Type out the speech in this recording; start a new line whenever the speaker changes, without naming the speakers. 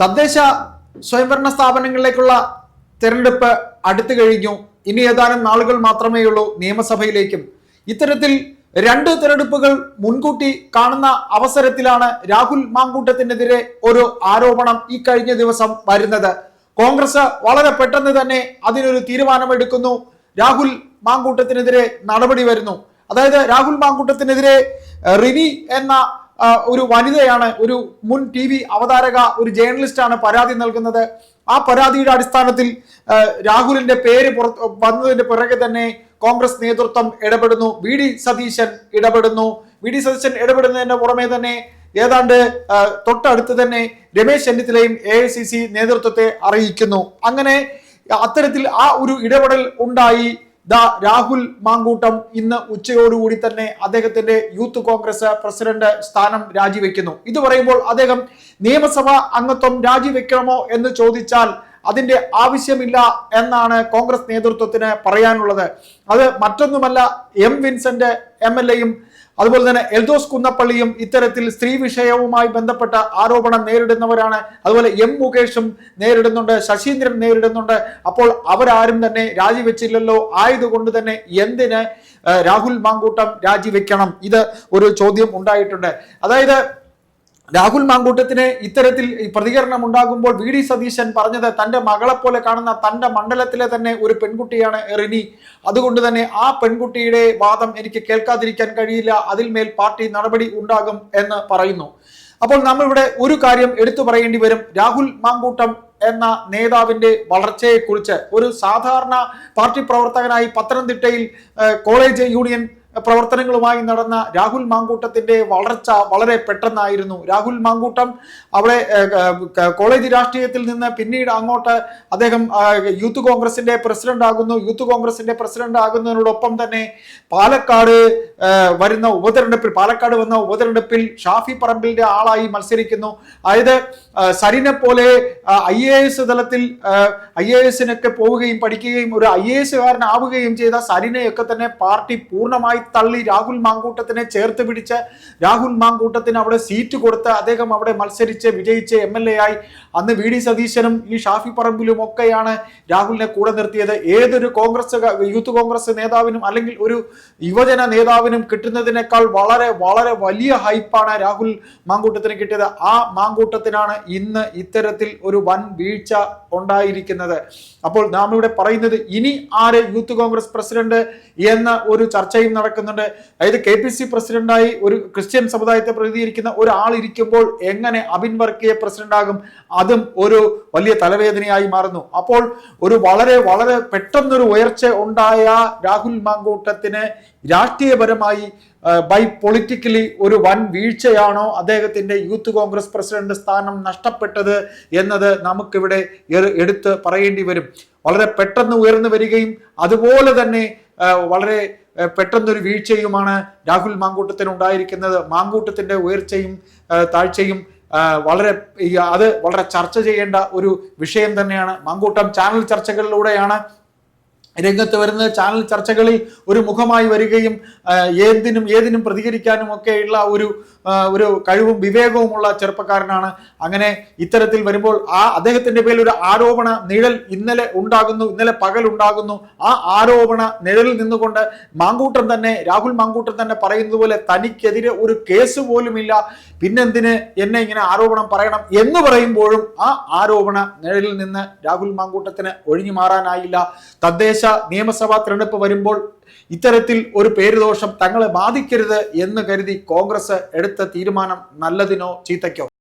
തദ്ദേശ സ്വയംഭരണ സ്ഥാപനങ്ങളിലേക്കുള്ള തെരഞ്ഞെടുപ്പ് അടുത്തു കഴിഞ്ഞു ഇനി ഏതാനും നാളുകൾ മാത്രമേ ഉള്ളൂ നിയമസഭയിലേക്കും ഇത്തരത്തിൽ രണ്ട് തെരഞ്ഞെടുപ്പുകൾ മുൻകൂട്ടി കാണുന്ന അവസരത്തിലാണ് രാഹുൽ മാങ്കൂട്ടത്തിനെതിരെ ഒരു ആരോപണം ഈ കഴിഞ്ഞ ദിവസം വരുന്നത് കോൺഗ്രസ് വളരെ പെട്ടെന്ന് തന്നെ അതിനൊരു തീരുമാനമെടുക്കുന്നു രാഹുൽ മാങ്കൂട്ടത്തിനെതിരെ നടപടി വരുന്നു അതായത് രാഹുൽ മാങ്കൂട്ടത്തിനെതിരെ റിനി എന്ന ഒരു വനിതയാണ് ഒരു മുൻ ടി വി അവതാരക ഒരു ജേർണലിസ്റ്റാണ് പരാതി നൽകുന്നത് ആ പരാതിയുടെ അടിസ്ഥാനത്തിൽ രാഹുലിന്റെ പേര് പുറത്ത് വന്നതിന്റെ പിറകെ തന്നെ കോൺഗ്രസ് നേതൃത്വം ഇടപെടുന്നു വി ഡി സതീശൻ ഇടപെടുന്നു വി ഡി സതീശൻ ഇടപെടുന്നതിന്റെ പുറമെ തന്നെ ഏതാണ്ട് തൊട്ടടുത്ത് തന്നെ രമേശ് ചെന്നിത്തലയും എ ഐ സി സി നേതൃത്വത്തെ അറിയിക്കുന്നു അങ്ങനെ അത്തരത്തിൽ ആ ഒരു ഇടപെടൽ ഉണ്ടായി ദ രാഹുൽ മാങ്കൂട്ടം ഇന്ന് ഉച്ചയോടുകൂടി തന്നെ അദ്ദേഹത്തിന്റെ യൂത്ത് കോൺഗ്രസ് പ്രസിഡന്റ് സ്ഥാനം രാജിവെക്കുന്നു ഇത് പറയുമ്പോൾ അദ്ദേഹം നിയമസഭാ അംഗത്വം രാജിവെക്കണമോ എന്ന് ചോദിച്ചാൽ അതിന്റെ ആവശ്യമില്ല എന്നാണ് കോൺഗ്രസ് നേതൃത്വത്തിന് പറയാനുള്ളത് അത് മറ്റൊന്നുമല്ല എം വിൻസെന്റ് എം എൽ എയും അതുപോലെ തന്നെ എൽദോസ് കുന്നപ്പള്ളിയും ഇത്തരത്തിൽ സ്ത്രീ വിഷയവുമായി ബന്ധപ്പെട്ട ആരോപണം നേരിടുന്നവരാണ് അതുപോലെ എം മുകേഷും നേരിടുന്നുണ്ട് ശശീന്ദ്രൻ നേരിടുന്നുണ്ട് അപ്പോൾ അവരാരും തന്നെ രാജിവെച്ചില്ലല്ലോ ആയതുകൊണ്ട് തന്നെ എന്തിന് രാഹുൽ മാങ്കൂട്ടം രാജിവെക്കണം ഇത് ഒരു ചോദ്യം ഉണ്ടായിട്ടുണ്ട് അതായത് രാഹുൽ മാങ്കൂട്ടത്തിന് ഇത്തരത്തിൽ പ്രതികരണം ഉണ്ടാകുമ്പോൾ വി ഡി സതീശൻ പറഞ്ഞത് മകളെ മകളെപ്പോലെ കാണുന്ന തൻ്റെ മണ്ഡലത്തിലെ തന്നെ ഒരു പെൺകുട്ടിയാണ് റിനി അതുകൊണ്ട് തന്നെ ആ പെൺകുട്ടിയുടെ വാദം എനിക്ക് കേൾക്കാതിരിക്കാൻ കഴിയില്ല അതിൽമേൽ പാർട്ടി നടപടി ഉണ്ടാകും എന്ന് പറയുന്നു അപ്പോൾ നമ്മളിവിടെ ഒരു കാര്യം എടുത്തു പറയേണ്ടി വരും രാഹുൽ മാങ്കൂട്ടം എന്ന നേതാവിന്റെ വളർച്ചയെക്കുറിച്ച് ഒരു സാധാരണ പാർട്ടി പ്രവർത്തകനായി പത്തനംതിട്ടയിൽ കോളേജ് യൂണിയൻ പ്രവർത്തനങ്ങളുമായി നടന്ന രാഹുൽ മാങ്കൂട്ടത്തിന്റെ വളർച്ച വളരെ പെട്ടെന്നായിരുന്നു രാഹുൽ മാങ്കൂട്ടം അവിടെ കോളേജ് രാഷ്ട്രീയത്തിൽ നിന്ന് പിന്നീട് അങ്ങോട്ട് അദ്ദേഹം യൂത്ത് കോൺഗ്രസിന്റെ പ്രസിഡന്റ് ആകുന്നു യൂത്ത് കോൺഗ്രസിന്റെ പ്രസിഡന്റ് ആകുന്നതിനോടൊപ്പം തന്നെ പാലക്കാട് വരുന്ന ഉപതെരഞ്ഞെടുപ്പിൽ പാലക്കാട് വന്ന ഉപതെരഞ്ഞെടുപ്പിൽ ഷാഫി പറമ്പിലിന്റെ ആളായി മത്സരിക്കുന്നു അതായത് സരിനെ പോലെ ഐ എ എസ് തലത്തിൽ ഐ എ എസിനൊക്കെ പോവുകയും പഠിക്കുകയും ഒരു ഐ എ ആവുകയും ചെയ്ത സരിനെയൊക്കെ തന്നെ പാർട്ടി പൂർണ്ണമായി തള്ളി രാഹുൽ മാങ്കൂട്ടത്തിനെ ചേർത്ത് പിടിച്ച് രാഹുൽ മാങ്കൂട്ടത്തിന് അവിടെ സീറ്റ് കൊടുത്ത് അദ്ദേഹം അവിടെ മത്സരിച്ച് വിജയിച്ച് എം എൽ എ ആയി അന്ന് വി ഡി സതീശനും ഈ ഷാഫി പറമ്പിലും ഒക്കെയാണ് രാഹുലിനെ കൂടെ നിർത്തിയത് ഏതൊരു കോൺഗ്രസ് യൂത്ത് കോൺഗ്രസ് നേതാവിനും അല്ലെങ്കിൽ ഒരു യുവജന നേതാവിനും കിട്ടുന്നതിനേക്കാൾ വളരെ വളരെ വലിയ ഹൈപ്പാണ് രാഹുൽ മാങ്കൂട്ടത്തിന് കിട്ടിയത് ആ മാങ്കൂട്ടത്തിനാണ് ഇന്ന് ഇത്തരത്തിൽ ഒരു വൻ വീഴ്ച ഉണ്ടായിരിക്കുന്നത് അപ്പോൾ നാം ഇവിടെ പറയുന്നത് ഇനി ആര് യൂത്ത് കോൺഗ്രസ് പ്രസിഡന്റ് എന്ന ഒരു ചർച്ചയും നടക്കും നടക്കുന്നുണ്ട് അതായത് കെ പി സി പ്രസിഡന്റായി ഒരു ക്രിസ്ത്യൻ സമുദായത്തെ പ്രതിനിധീകരിക്കുന്ന ഒരാൾ ഇരിക്കുമ്പോൾ എങ്ങനെ അബിൻ വർക്കിയെ പ്രസിഡന്റാകും അതും ഒരു വലിയ തലവേദനയായി മാറുന്നു അപ്പോൾ ഒരു വളരെ വളരെ പെട്ടെന്നൊരു ഉയർച്ച ഉണ്ടായ രാഹുൽ മാങ്കൂട്ടത്തിന് രാഷ്ട്രീയപരമായി ബൈ പൊളിറ്റിക്കലി ഒരു വൻ വീഴ്ചയാണോ അദ്ദേഹത്തിൻ്റെ യൂത്ത് കോൺഗ്രസ് പ്രസിഡന്റ് സ്ഥാനം നഷ്ടപ്പെട്ടത് എന്നത് നമുക്കിവിടെ എടുത്ത് പറയേണ്ടി വരും വളരെ പെട്ടെന്ന് ഉയർന്നു വരികയും അതുപോലെ തന്നെ വളരെ പെട്ടെന്നൊരു വീഴ്ചയുമാണ് രാഹുൽ മാങ്കൂട്ടത്തിന് ഉണ്ടായിരിക്കുന്നത് മാങ്കൂട്ടത്തിന്റെ ഉയർച്ചയും താഴ്ചയും വളരെ അത് വളരെ ചർച്ച ചെയ്യേണ്ട ഒരു വിഷയം തന്നെയാണ് മാങ്കൂട്ടം ചാനൽ ചർച്ചകളിലൂടെയാണ് രംഗത്ത് വരുന്ന ചാനൽ ചർച്ചകളിൽ ഒരു മുഖമായി വരികയും ഏതിനും ഏതിനും പ്രതികരിക്കാനും ഒക്കെയുള്ള ഒരു ഒരു കഴിവും വിവേകവുമുള്ള ചെറുപ്പക്കാരനാണ് അങ്ങനെ ഇത്തരത്തിൽ വരുമ്പോൾ ആ അദ്ദേഹത്തിന്റെ പേരിൽ ഒരു ആരോപണ നിഴൽ ഇന്നലെ ഉണ്ടാകുന്നു ഇന്നലെ പകൽ ഉണ്ടാകുന്നു ആ ആരോപണ നിഴലിൽ നിന്നുകൊണ്ട് മാങ്കൂട്ടൻ തന്നെ രാഹുൽ മാങ്കൂട്ടൻ തന്നെ പറയുന്നത് പോലെ തനിക്കെതിരെ ഒരു കേസ് പോലുമില്ല പിന്നെന്തിന് എന്നെ ഇങ്ങനെ ആരോപണം പറയണം എന്ന് പറയുമ്പോഴും ആ ആരോപണ നിഴലിൽ നിന്ന് രാഹുൽ മാങ്കൂട്ടത്തിന് ഒഴിഞ്ഞു മാറാനായില്ല തദ്ദേശ നിയമസഭാ തിരഞ്ഞെടുപ്പ് വരുമ്പോൾ ഇത്തരത്തിൽ ഒരു പേരുദോഷം തങ്ങളെ ബാധിക്കരുത് എന്ന് കരുതി കോൺഗ്രസ് എടുത്ത തീരുമാനം നല്ലതിനോ ചീത്തയ്ക്കോ